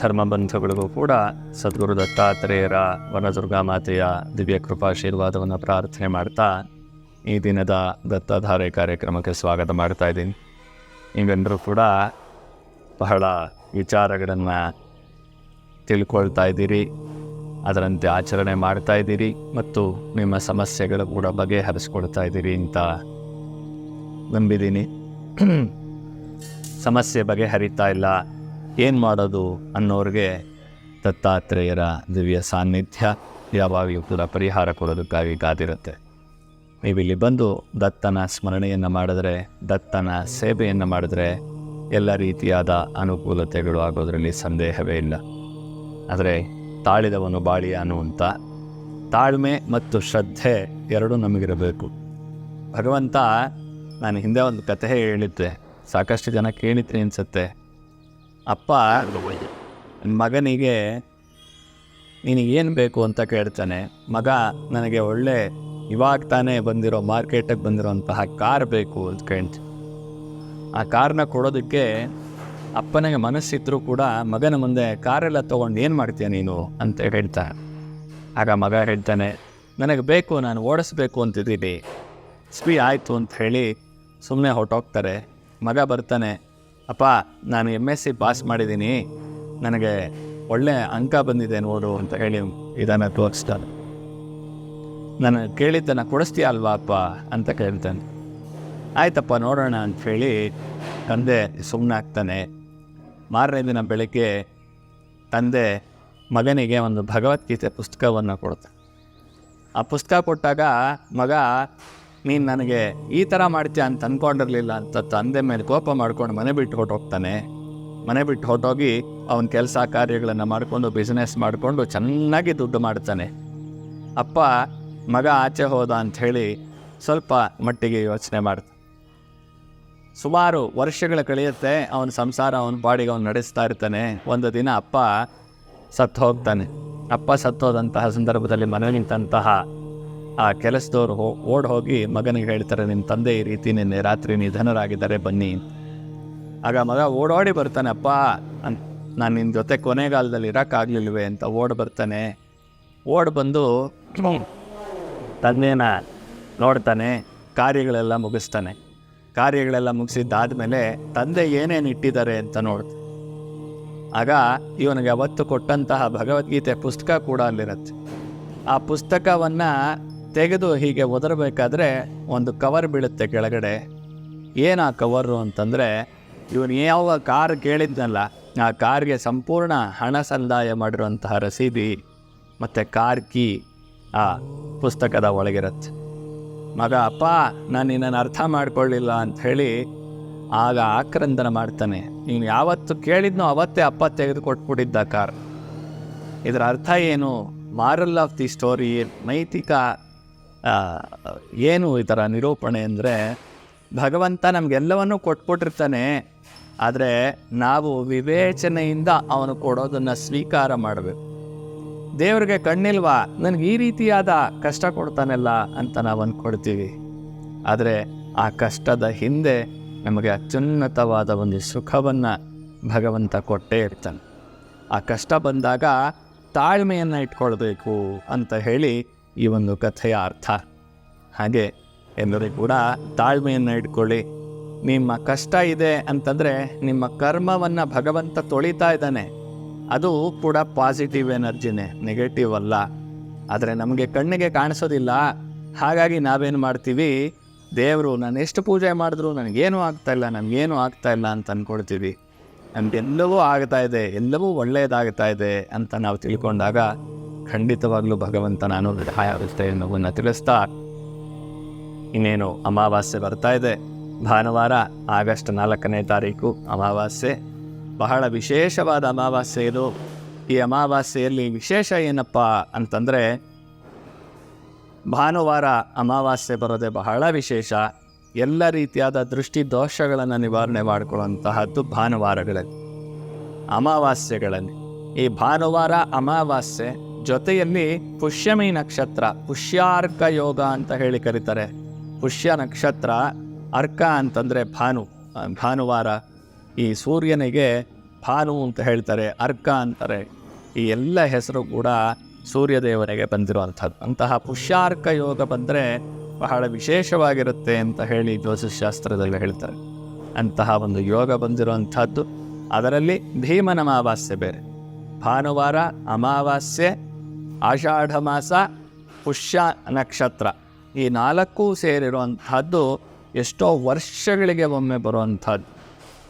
ಧರ್ಮಬಂಧುಗಳಿಗೂ ಕೂಡ ಸದ್ಗುರು ದತ್ತಾತ್ರೇಯರ ವನದುರ್ಗಾ ಮಾತೆಯ ದಿವ್ಯ ಕೃಪಾಶೀರ್ವಾದವನ್ನು ಪ್ರಾರ್ಥನೆ ಮಾಡ್ತಾ ಈ ದಿನದ ದತ್ತಾಧಾರೆ ಕಾರ್ಯಕ್ರಮಕ್ಕೆ ಸ್ವಾಗತ ಮಾಡ್ತಾ ಇದ್ದೀನಿ. ನೀವೆಲ್ಲರೂ ಕೂಡ ಬಹಳ ವಿಚಾರಗಳನ್ನು ತಿಳ್ಕೊಳ್ತಾ ಇದ್ದೀರಿ, ಅದರಂತೆ ಆಚರಣೆ ಮಾಡ್ತಾ ಇದ್ದೀರಿ ಮತ್ತು ನಿಮ್ಮ ಸಮಸ್ಯೆಗಳು ಕೂಡ ಬಗೆಹರಿಸ್ಕೊಳ್ತಾ ಇದ್ದೀರಿ ಅಂತ ನಂಬಿದ್ದೀನಿ. ಸಮಸ್ಯೆ ಬಗೆಹರಿತಾ ಇಲ್ಲ ಏನು ಮಾಡೋದು ಅನ್ನೋರಿಗೆ ದತ್ತಾತ್ರೇಯರ ದಿವ್ಯ ಸಾನ್ನಿಧ್ಯ ಯಾವಾಗಲೂ ಕೂಡ ಪರಿಹಾರ ಕೊಡೋದಕ್ಕಾಗಿ ಕಾದಿರುತ್ತೆ. ನೀವಿಲ್ಲಿ ಬಂದು ದತ್ತನ ಸ್ಮರಣೆಯನ್ನು ಮಾಡಿದ್ರೆ, ದತ್ತನ ಸೇವೆಯನ್ನು ಮಾಡಿದ್ರೆ ಎಲ್ಲ ರೀತಿಯಾದ ಅನುಕೂಲತೆಗಳು ಆಗೋದರಲ್ಲಿ ಸಂದೇಹವೇ ಇಲ್ಲ. ಆದರೆ ತಾಳಿದವನು ಬಾಳಿ ಅನ್ನುವಂಥ ತಾಳ್ಮೆ ಮತ್ತು ಶ್ರದ್ಧೆ ಎರಡೂ ನಮಗಿರಬೇಕು. ಭಗವಂತ, ನಾನು ಹಿಂದೆ ಒಂದು ಕಥೆ ಹೇಳಿದ್ದೆ. ಸಾಕಷ್ಟು ಜನ ಕೇಳಿದ್ರೆ ಅನಿಸುತ್ತೆ. ಅಪ್ಪ, ಮಗನಿಗೆ ನಿನಗೇನು ಬೇಕು ಅಂತ ಕೇಳ್ತಾನೆ. ಮಗ, ನನಗೆ ಒಳ್ಳೆ ಇವಾಗ ತಾನೇ ಬಂದಿರೋ ಮಾರ್ಕೆಟಿಗೆ ಬಂದಿರೋಂತಹ ಕಾರ್ ಬೇಕು ಅಂತ ಕೇಳ್ತೀನಿ ಆ ಕಾರ್ನ ಕೊಡೋದಕ್ಕೆ ಅಪ್ಪನಿಗೆ ಮನಸ್ಸಿದ್ರೂ ಕೂಡ ಮಗನ ಮುಂದೆ ಕಾರೆಲ್ಲ ತೊಗೊಂಡು ಏನು ಮಾಡ್ತೀಯ ನೀನು ಅಂತ ಹೇಳ್ತಾ. ಆಗ ಮಗ ಹೇಳ್ತಾನೆ, ನನಗೆ ಬೇಕು, ನಾನು ಓಡಿಸ್ಬೇಕು ಅಂತಿದ್ದೀನಿ. ಸ್ಪೀ ಆಯಿತು ಅಂತ ಹೇಳಿ ಸುಮ್ಮನೆ ಹೊರಟೋಗ್ತಾರೆ. ಮಗ ಬರ್ತಾನೆ ಅಪ್ಪ, ನಾನು ಎಂ ಎಸ್ ಸಿ ಪಾಸ್ ಮಾಡಿದ್ದೀನಿ. ನನಗೆ ಒಳ್ಳೆ ಅಂಕ ಬಂದಿದೆ ನೋಡು ಅಂತ ಹೇಳಿ ಇದನ್ನು ತೋರಿಸ್ತಾನೆ. ನಾನು ಕೇಳಿದ್ದನ್ನು ಕೊಡಿಸ್ತೀಯ ಅಲ್ವಾ ಅಪ್ಪ ಅಂತ ಕೇಳ್ತಾನೆ. ಆಯ್ತಪ್ಪ, ನೋಡೋಣ ಅಂಥೇಳಿ ತಂದೆ ಸುಮ್ಮನೆ ಆಗ್ತಾನೆ ಮಾರನೇ ದಿನ ಬೆಳಗ್ಗೆ ತಂದೆ ಮಗನಿಗೆ ಒಂದು ಭಗವದ್ಗೀತೆ ಪುಸ್ತಕವನ್ನು ಕೊಡ್ತಾನೆ ಆ ಪುಸ್ತಕ ಕೊಟ್ಟಾಗ ಮಗ ನೀನು ನನಗೆ ಈ ಥರ ಮಾಡ್ತೀಯ ಅಂತ ಅಂದ್ಕೊಂಡಿರಲಿಲ್ಲ ಅಂತ ತಂದೆ ಮೇಲೆ ಕೋಪ ಮಾಡ್ಕೊಂಡು ಮನೆ ಬಿಟ್ಟು ಹೊರಟೋಗ್ತಾನೆ ಮನೆ ಬಿಟ್ಟು ಹೊರಟೋಗಿ ಅವನ ಕೆಲಸ ಕಾರ್ಯಗಳನ್ನು ಮಾಡಿಕೊಂಡು ಬಿಸ್ನೆಸ್ ಮಾಡಿಕೊಂಡು ಚೆನ್ನಾಗಿ ದುಡ್ಡು ಮಾಡ್ತಾನೆ. ಅಪ್ಪ, ಮಗ ಆಚೆ ಹೋದ ಅಂಥೇಳಿ ಸ್ವಲ್ಪ ಮಟ್ಟಿಗೆ ಯೋಚನೆ ಮಾಡ್ತಾನೆ ಸುಮಾರು ವರ್ಷಗಳ ಕಳೆಯುತ್ತೆ ಅವನ ಸಂಸಾರ, ಅವನ ಬಾಡಿಗೆ, ಅವನು ನಡೆಸ್ತಾ ಇರ್ತಾನೆ. ಒಂದು ದಿನ ಅಪ್ಪ ಸತ್ತು ಹೋಗ್ತಾನೆ ಅಪ್ಪ ಸತ್ತೋದಂತಹ ಸಂದರ್ಭದಲ್ಲಿ ಮನೆ ನಿಂತಹ ಆ ಕೆಲಸದವರು ಹೋ, ಓಡ್ ಹೋಗಿ ಮಗನಿಗೆ ಹೇಳ್ತಾರೆ ನಿನ್ನ ತಂದೆ ಈ ರೀತಿ ನಿನ್ನೆ ರಾತ್ರಿ ನಿಧನರಾಗಿದ್ದಾರೆ, ಬನ್ನಿ. ಆಗ ಮಗ ಓಡೋಡಿ ಬರ್ತಾನೆ, ಅಪ್ಪ ನಾನು ನಿನ್ನ ಜೊತೆ ಕೊನೆಗಾಲದಲ್ಲಿ ಇರೋಕ್ಕಾಗಲಿಲ್ವೇ ಅಂತ ಓಡ್ ಬರ್ತಾನೆ. ಓಡ್ ಬಂದು ತಂದೆನ ನೋಡ್ತಾನೆ, ಕಾರ್ಯಗಳೆಲ್ಲ ಮುಗಿಸ್ತಾನೆ. ಕಾರ್ಯಗಳೆಲ್ಲ ಮುಗಿಸಿದ್ದಾದಮೇಲೆ ತಂದೆ ಏನೇನು ಇಟ್ಟಿದ್ದಾರೆ ಅಂತ ನೋಡ್ತಾನೆ ಆಗ ಇವನಿಗೆ ಅವತ್ತು ಕೊಟ್ಟಂತಹ ಭಗವದ್ಗೀತೆ ಪುಸ್ತಕ ಕೂಡ ಅಲ್ಲಿರುತ್ತೆ. ಆ ಪುಸ್ತಕವನ್ನು ತೆಗೆದು ಹೀಗೆ ಒದರಬೇಕಾದ್ರೆ ಒಂದು ಕವರ್ ಬೀಳುತ್ತೆ ಕೆಳಗಡೆ. ಏನು ಆ ಕವರು ಅಂತಂದರೆ, ಇವನು ಯಾವ ಕಾರ್ ಕೇಳಿದ್ನಲ್ಲ, ಆ ಕಾರ್ಗೆ ಸಂಪೂರ್ಣ ಹಣ ಸಂದಾಯ ಮಾಡಿರುವಂತಹ ರಸೀದಿ, ಮತ್ತು ಕಾರ್ ಕೀ ಆ ಪುಸ್ತಕದ ಒಳಗಿರತ್ತೆ. ಮಗ, ಅಪ್ಪ, ನಾನು ನಿನ್ನನ್ನು ಅರ್ಥ ಮಾಡಿಕೊಳ್ಳಿಲ್ಲ ಅಂತ ಹೇಳಿ ಆಗ ಆಕ್ರಂದನ ಮಾಡ್ತಾನೆ. ನೀನು ಯಾವತ್ತು ಕೇಳಿದ್ನೋ ಅವತ್ತೇ ಅಪ್ಪ ತೆಗೆದುಕೊಟ್ಬಿಟ್ಟಿದ್ದ ಕಾರ್. ಇದರ ಅರ್ಥ ಏನು? ಮಾರಲ್ ಆಫ್ ದಿ ಸ್ಟೋರಿ, ನೈತಿಕ ಆ, ಈ ಥರ ನಿರೂಪಣೆ ಅಂದರೆ ಭಗವಂತ ನಮಗೆಲ್ಲವನ್ನೂ ಕೊಟ್ಬಿಟ್ಟಿರ್ತಾನೆ ಆದರೆ ನಾವು ವಿವೇಚನೆಯಿಂದ ಅವನು ಕೊಡೋದನ್ನು ಸ್ವೀಕಾರ ಮಾಡಬೇಕು. ದೇವರಿಗೆ ಕಣ್ಣಿಲ್ವಾ? ನನಗೆ ಈ ರೀತಿಯಾದ ಕಷ್ಟ ಕೊಡ್ತಾನಲ್ಲ ಅಂತ ನಾವು ಅಂದ್ಕೊಡ್ತೀವಿ ಆದರೆ ಆ ಕಷ್ಟದ ಹಿಂದೆ ನಮಗೆ ಅತ್ಯುನ್ನತವಾದ ಒಂದು ಸುಖವನ್ನು ಭಗವಂತ ಕೊಟ್ಟೇ ಇರ್ತಾನೆ. ಆ ಕಷ್ಟ ಬಂದಾಗ ತಾಳ್ಮೆಯನ್ನು ಇಟ್ಕೊಳ್ಬೇಕು ಅಂತ ಹೇಳಿ ಈ ಒಂದು ಕಥೆಯ ಅರ್ಥ. ಹಾಗೆ ಎಲ್ಲರೂ ಕೂಡ ತಾಳ್ಮೆಯನ್ನು ಇಟ್ಕೊಳ್ಳಿ. ನಿಮ್ಮ ಕಷ್ಟ ಇದೆ ಅಂತಂದರೆ ನಿಮ್ಮ ಕರ್ಮವನ್ನು ಭಗವಂತ ತೊಳಿತಾ ಇದ್ದಾನೆ. ಅದು ಕೂಡ ಪಾಸಿಟಿವ್ ಎನರ್ಜಿನೇ ನೆಗೆಟಿವ್ ಅಲ್ಲ. ಆದರೆ ನಮಗೆ ಕಣ್ಣಿಗೆ ಕಾಣಿಸೋದಿಲ್ಲ. ಹಾಗಾಗಿ ನಾವೇನು ಮಾಡ್ತೀವಿ? ದೇವರು, ನಾನು ಎಷ್ಟು ಪೂಜೆ ಮಾಡಿದ್ರು ನನಗೇನು ಆಗ್ತಾಯಿಲ್ಲ ನನಗೇನು ಆಗ್ತಾ ಇಲ್ಲ ಅಂತ ಅಂದ್ಕೊಳ್ತೀವಿ ನಮಗೆಲ್ಲವೂ ಆಗ್ತಾ ಇದೆ, ಎಲ್ಲವೂ ಒಳ್ಳೆಯದಾಗ್ತಾ ಇದೆ ಅಂತ ನಾವು ತಿಳ್ಕೊಂಡಾಗ ಖಂಡಿತವಾಗ್ಲೂ ಭಗವಂತ ನಾನು ಸಹಾಯಾಗುತ್ತೆ ಎನ್ನುವನ್ನು ತಿಳಿಸ್ತಾ ಇನ್ನೇನು ಅಮಾವಾಸ್ಯೆ ಬರ್ತಾ ಇದೆ. ಭಾನುವಾರ ಆಗಸ್ಟ್ ನಾಲ್ಕನೇ ತಾರೀಕು ಅಮಾವಾಸ್ಯೆ. ಬಹಳ ವಿಶೇಷವಾದ ಅಮಾವಾಸ್ಯೆ ಇದು. ಈ ಅಮಾವಾಸ್ಯೆಯಲ್ಲಿ ವಿಶೇಷ ಏನಪ್ಪ ಅಂತಂದರೆ ಭಾನುವಾರ ಅಮಾವಾಸ್ಯೆ ಬರೋದೇ ಬಹಳ ವಿಶೇಷ. ಎಲ್ಲ ರೀತಿಯಾದ ದೃಷ್ಟಿ ದೋಷಗಳನ್ನು ನಿವಾರಣೆ ಮಾಡಿಕೊಳ್ಳುವಂತಹದ್ದು ಭಾನುವಾರಗಳಲ್ಲಿ, ಅಮಾವಾಸ್ಯೆಗಳಲ್ಲಿ. ಈ ಭಾನುವಾರ ಅಮಾವಾಸ್ಯೆ ಜೊತೆಯಲ್ಲಿ ಪುಷ್ಯಮಿ ನಕ್ಷತ್ರ, ಪುಷ್ಯಾರ್ಕ ಯೋಗ ಅಂತ ಹೇಳಿ ಕರೀತಾರೆ. ಪುಷ್ಯ ನಕ್ಷತ್ರ, ಅರ್ಕ ಅಂತಂದರೆ ಭಾನು ಭಾನುವಾರ. ಈ ಸೂರ್ಯನಿಗೆ ಭಾನು ಅಂತ ಹೇಳ್ತಾರೆ, ಅರ್ಕ ಅಂತಾರೆ. ಈ ಎಲ್ಲ ಹೆಸರು ಕೂಡ ಸೂರ್ಯದೇವನಿಗೆ ಬಂದಿರುವಂಥದ್ದು. ಅಂತಹ ಪುಷ್ಯಾರ್ಕ ಯೋಗ ಬಂದರೆ ಬಹಳ ವಿಶೇಷವಾಗಿರುತ್ತೆ ಅಂತ ಹೇಳಿ ಜ್ಯೋತಿಷಾಸ್ತ್ರದಲ್ಲಿ ಹೇಳ್ತಾರೆ. ಅಂತಹ ಒಂದು ಯೋಗ ಬಂದಿರುವಂಥದ್ದು. ಅದರಲ್ಲಿ ಭೀಮನ ಅಮಾವಾಸ್ಯೆ ಬೇರೆ. ಭಾನುವಾರ ಅಮಾವಾಸ್ಯೆ ಆಷಾಢ ಮಾಸ ಪುಷ್ಯ ನಕ್ಷತ್ರ. ಈ ನಾಲ್ಕೂ ಸೇರಿರುವಂಥದ್ದು ಎಷ್ಟೋ ವರ್ಷಗಳಿಗೆ ಒಮ್ಮೆ ಬರುವಂಥದ್ದು.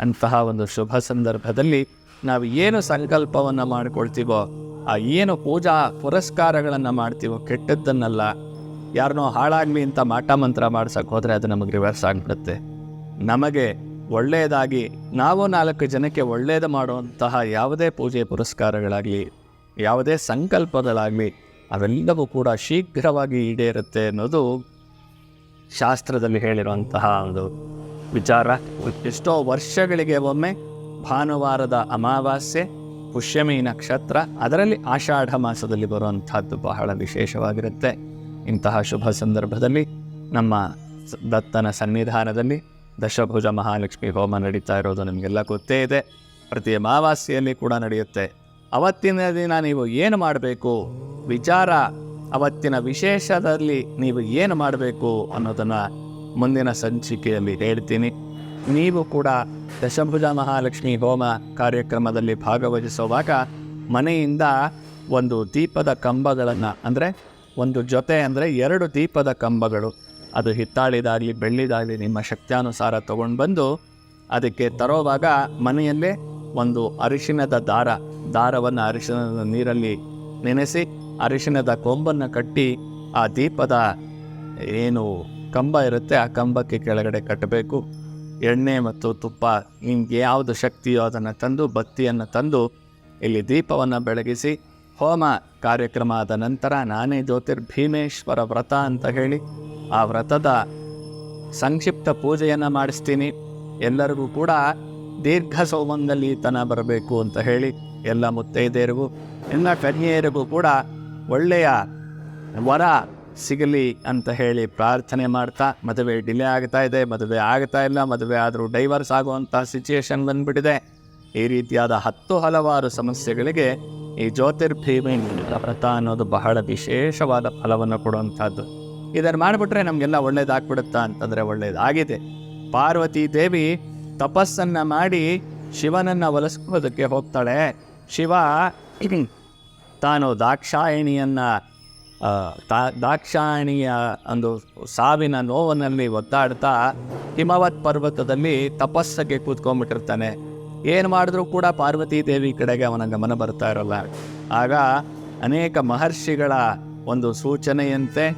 ಅಂತಹ ಒಂದು ಶುಭ ಸಂದರ್ಭದಲ್ಲಿ ನಾವು ಏನು ಸಂಕಲ್ಪವನ್ನು ಮಾಡಿಕೊಳ್ತೀವೋ, ಆ ಏನು ಪೂಜಾ ಪುರಸ್ಕಾರಗಳನ್ನು ಮಾಡ್ತೀವೋ ಕೆಟ್ಟದ್ದನ್ನೆಲ್ಲ. ಯಾರನ್ನೋ ಹಾಳಾಗಲಿ ಅಂತ ಮಾಟ ಮಂತ್ರ ಮಾಡ್ಸಕ್ಕೆ ಹೋದರೆ ಅದು ನಮಗೆ ರಿವರ್ಸ್ ಆಗಿಬಿಡುತ್ತೆ. ನಮಗೆ ಒಳ್ಳೆಯದಾಗಿ ನಾವು ನಾಲ್ಕು ಜನಕ್ಕೆ ಒಳ್ಳೆಯದು ಮಾಡುವಂತಹ ಯಾವುದೇ ಪೂಜೆ ಪುರಸ್ಕಾರಗಳಾಗಲಿ ಯಾವುದೇ ಸಂಕಲ್ಪಗಳಾಗಲಿ ಅವೆಲ್ಲವೂ ಕೂಡ ಶೀಘ್ರವಾಗಿ ಈಡೇರುತ್ತೆ ಅನ್ನೋದು ಶಾಸ್ತ್ರದಲ್ಲಿ ಹೇಳಿರುವಂತಹ ಒಂದು ವಿಚಾರ. ಎಷ್ಟೋ ವರ್ಷಗಳಿಗೆ ಒಮ್ಮೆ ಭಾನುವಾರದ ಅಮಾವಾಸ್ಯೆ, ಪುಷ್ಯಮಿ ನಕ್ಷತ್ರ, ಅದರಲ್ಲಿ ಆಷಾಢ ಮಾಸದಲ್ಲಿ ಬರುವಂಥದ್ದು ಬಹಳ ವಿಶೇಷವಾಗಿರುತ್ತೆ. ಇಂತಹ ಶುಭ ಸಂದರ್ಭದಲ್ಲಿ ನಮ್ಮ ದತ್ತನ ಸನ್ನಿಧಾನದಲ್ಲಿ ದಶಭುಜ ಮಹಾಲಕ್ಷ್ಮಿ ಹೋಮ ನಡೀತಾ ಇರೋದು ನಿಮಗೆಲ್ಲ ಗೊತ್ತೇ ಇದೆ. ಪ್ರತಿ ಅಮಾವಾಸ್ಯೆಯಲ್ಲಿ ಕೂಡ ನಡೆಯುತ್ತೆ. ಅವತ್ತಿನ ದಿನ ನೀವು ಏನು ಮಾಡಬೇಕು? ವಿಚಾರ ಅವತ್ತಿನ ವಿಶೇಷದಲ್ಲಿ ನೀವು ಏನು ಮಾಡಬೇಕು ಅನ್ನೋದನ್ನು ಮುಂದಿನ ಸಂಚಿಕೆಯಲ್ಲಿ ಹೇಳ್ತೀನಿ. ನೀವು ಕೂಡ ದಶಭುಜ ಮಹಾಲಕ್ಷ್ಮಿ ಹೋಮ ಕಾರ್ಯಕ್ರಮದಲ್ಲಿ ಭಾಗವಹಿಸುವಾಗ ಮನೆಯಿಂದ ಒಂದು ದೀಪದ ಕಂಬಗಳನ್ನು, ಅಂದರೆ ಒಂದು ಜೊತೆ ಅಂದರೆ ಎರಡು ದೀಪದ ಕಂಬಗಳು, ಅದು ಹಿತ್ತಾಳಿದಾಗಲಿ ಬೆಳ್ಳಿದಾಗಲಿ ನಿಮ್ಮ ಶಕ್ತ್ಯಾನುಸಾರ ತಗೊಂಡು ಬಂದು ಅದಕ್ಕೆ ತರೋವಾಗ ಮನೆಯಲ್ಲೇ ಒಂದು ಅರಿಶಿಣದ ದಾರ, ದಾರವನ್ನು ಅರಿಶಿಣದ ನೀರಲ್ಲಿ ನೆನೆಸಿ ಅರಿಶಿಣದ ಕೊಂಬನ್ನು ಕಟ್ಟಿ ಆ ದೀಪದ ಏನು ಕಂಬ ಇರುತ್ತೆ ಆ ಕಂಬಕ್ಕೆ ಕೆಳಗಡೆ ಕಟ್ಟಬೇಕು. ಎಣ್ಣೆ ಮತ್ತು ತುಪ್ಪ ಹಿಂಗೆ ಯಾವುದು ಶಕ್ತಿಯೋ ಅದನ್ನು ತಂದು ಬತ್ತಿಯನ್ನು ತಂದು ಇಲ್ಲಿ ದೀಪವನ್ನು ಬೆಳಗಿಸಿ ಹೋಮ ಕಾರ್ಯಕ್ರಮ ಆದ ನಂತರ ನಾನೇ ಜ್ಯೋತಿರ್ಭೀಮೇಶ್ವರ ವ್ರತ ಅಂತ ಹೇಳಿ ಆ ವ್ರತದ ಸಂಕ್ಷಿಪ್ತ ಪೂಜೆಯನ್ನು ಮಾಡಿಸ್ತೀನಿ. ಎಲ್ಲರಿಗೂ ಕೂಡ ದೀರ್ಘ ಸೌಮಂಗಲೀತನ ಬರಬೇಕು ಅಂತ ಹೇಳಿ ಎಲ್ಲ ಮುತ್ತೈದೆಯರಿಗೂ, ಎಲ್ಲ ಕನ್ಯೆಯರಿಗೂ ಕೂಡ ಒಳ್ಳೆಯ ವರ ಸಿಗಲಿ ಅಂತ ಹೇಳಿ ಪ್ರಾರ್ಥನೆ ಮಾಡ್ತಾ ಮದುವೆ ಡಿಲೇ ಆಗ್ತಾ ಇದೆ, ಮದುವೆ ಆಗ್ತಾ ಇಲ್ಲ, ಮದುವೆ ಆದರೂ ಡೈವರ್ಸ್ ಆಗುವಂಥ ಸಿಚುಯೇಷನ್ ಬಂದುಬಿಟ್ಟಿದೆ. ಈ ರೀತಿಯಾದ ಹತ್ತು ಹಲವಾರು ಸಮಸ್ಯೆಗಳಿಗೆ ಈ ಜ್ಯೋತಿರ್ಭೀಮಿ ವ್ರತ ಅನ್ನೋದು ಬಹಳ ವಿಶೇಷವಾದ ಫಲವನ್ನು ಕೊಡುವಂಥದ್ದು. ಇದನ್ನು ಮಾಡಿಬಿಟ್ರೆ ನಮಗೆಲ್ಲ ಒಳ್ಳೇದಾಗ್ಬಿಡುತ್ತಾ ಅಂತಂದರೆ ಒಳ್ಳೆಯದಾಗಿದೆ ಪಾರ್ವತಿ ದೇವಿ ತಪಸ್ಸನ್ನು ಮಾಡಿ ಶಿವನನ್ನು ಒಲಿಸ್ಕೋದಕ್ಕೆ ಹೋಗ್ತಾಳೆ. ಶಿವ, ತಾನು ದಾಕ್ಷಾಯಣಿಯನ್ನ ದಾಕ್ಷಾಯಣಿಯ ಒಂದು ಸಾವಿನ ನೋವಿನಲ್ಲಿ ಒದ್ದಾಡ್ತಾ ಹಿಮವತ್ ಪರ್ವತದಲ್ಲಿ ತಪಸ್ಸಿಗೆ ಕೂತ್ಕೊಂಡ್ಬಿಟ್ಟಿರ್ತಾನೆ. ಏನು ಮಾಡಿದ್ರೂ ಕೂಡ ಪಾರ್ವತಿ ದೇವಿ ಕಡೆಗೆ ಅವನ ಗಮನ ಬರ್ತಾ ಇರಲ್ಲ. ಆಗ ಅನೇಕ ಮಹರ್ಷಿಗಳ ಒಂದು ಸೂಚನೆಯಂತೆ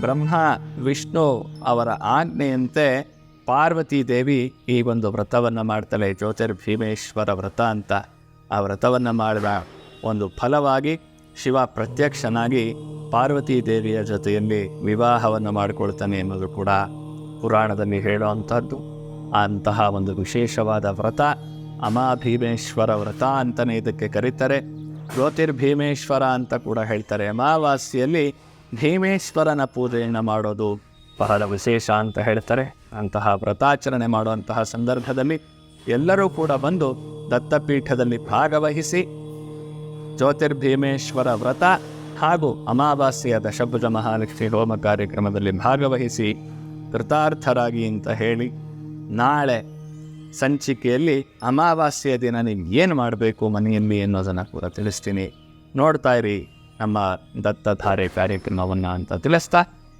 ಬ್ರಹ್ಮ, ವಿಷ್ಣು ಅವರ ಆಜ್ಞೆಯಂತೆ ಪಾರ್ವತಿ ದೇವಿ ಈ ಒಂದು ವ್ರತವನ್ನು ಮಾಡ್ತಾಳೆ. ಜ್ಯೋತಿರ್ಭೀಮೇಶ್ವರ ವ್ರತ ಅಂತ. ಆ ವ್ರತವನ್ನು ಮಾಡಿದ ಒಂದು ಫಲವಾಗಿ ಶಿವ ಪ್ರತ್ಯಕ್ಷನಾಗಿ ಪಾರ್ವತಿ ದೇವಿಯ ಜೊತೆಯಲ್ಲಿ ವಿವಾಹವನ್ನು ಮಾಡಿಕೊಳ್ತಾನೆ ಎನ್ನುವುದು ಕೂಡ ಪುರಾಣದಲ್ಲಿ ಹೇಳುವಂಥದ್ದು. ಅಂತಹ ಒಂದು ವಿಶೇಷವಾದ ವ್ರತ ಅಮಾಭೀಮೇಶ್ವರ ವ್ರತ ಅಂತಲೇ ಇದಕ್ಕೆ ಕರೀತಾರೆ. ಜ್ಯೋತಿರ್ಭೀಮೇಶ್ವರ ಅಂತ ಕೂಡ ಹೇಳ್ತಾರೆ. ಅಮಾವಾಸ್ಯೆಯಲ್ಲಿ ಭೀಮೇಶ್ವರನ ಪೂಜೆಯನ್ನು ಮಾಡೋದು ಬಹಳ ವಿಶೇಷ ಅಂತ ಹೇಳ್ತಾರೆ ಅಂತಹ ವ್ರತಾಚರಣೆ ಮಾಡುವಂತಹ ಸಂದರ್ಭದಲ್ಲಿ ಎಲ್ಲರೂ ಕೂಡ ಬಂದು ದತ್ತಪೀಠದಲ್ಲಿ ಭಾಗವಹಿಸಿ ಜ್ಯೋತಿರ್ಭೀಮೇಶ್ವರ ವ್ರತ ಹಾಗೂ ಅಮಾವಾಸ್ಯೆಯ ದಶಭುಜ ಮಹಾಲಕ್ಷ್ಮಿ ಹೋಮ ಕಾರ್ಯಕ್ರಮದಲ್ಲಿ ಭಾಗವಹಿಸಿ ಕೃತಾರ್ಥರಾಗಿ ಅಂತ ಹೇಳಿ ನಾಳೆ ಸಂಚಿಕೆಯಲ್ಲಿ ಅಮಾವಾಸ್ಯೆಯ ದಿನ ನೀವು ಏನು ಮಾಡಬೇಕು ಮನೆಯಲ್ಲಿ ಅನ್ನೋದನ್ನು ಕೂಡ ತಿಳಿಸ್ತೀನಿ. ನೋಡ್ತಾ ಇರಿ ನಮ್ಮ ದತ್ತಧಾರೆ ಕಾರ್ಯಕ್ರಮವನ್ನು ಅಂತ ತಿಳಿಸ್ತಾ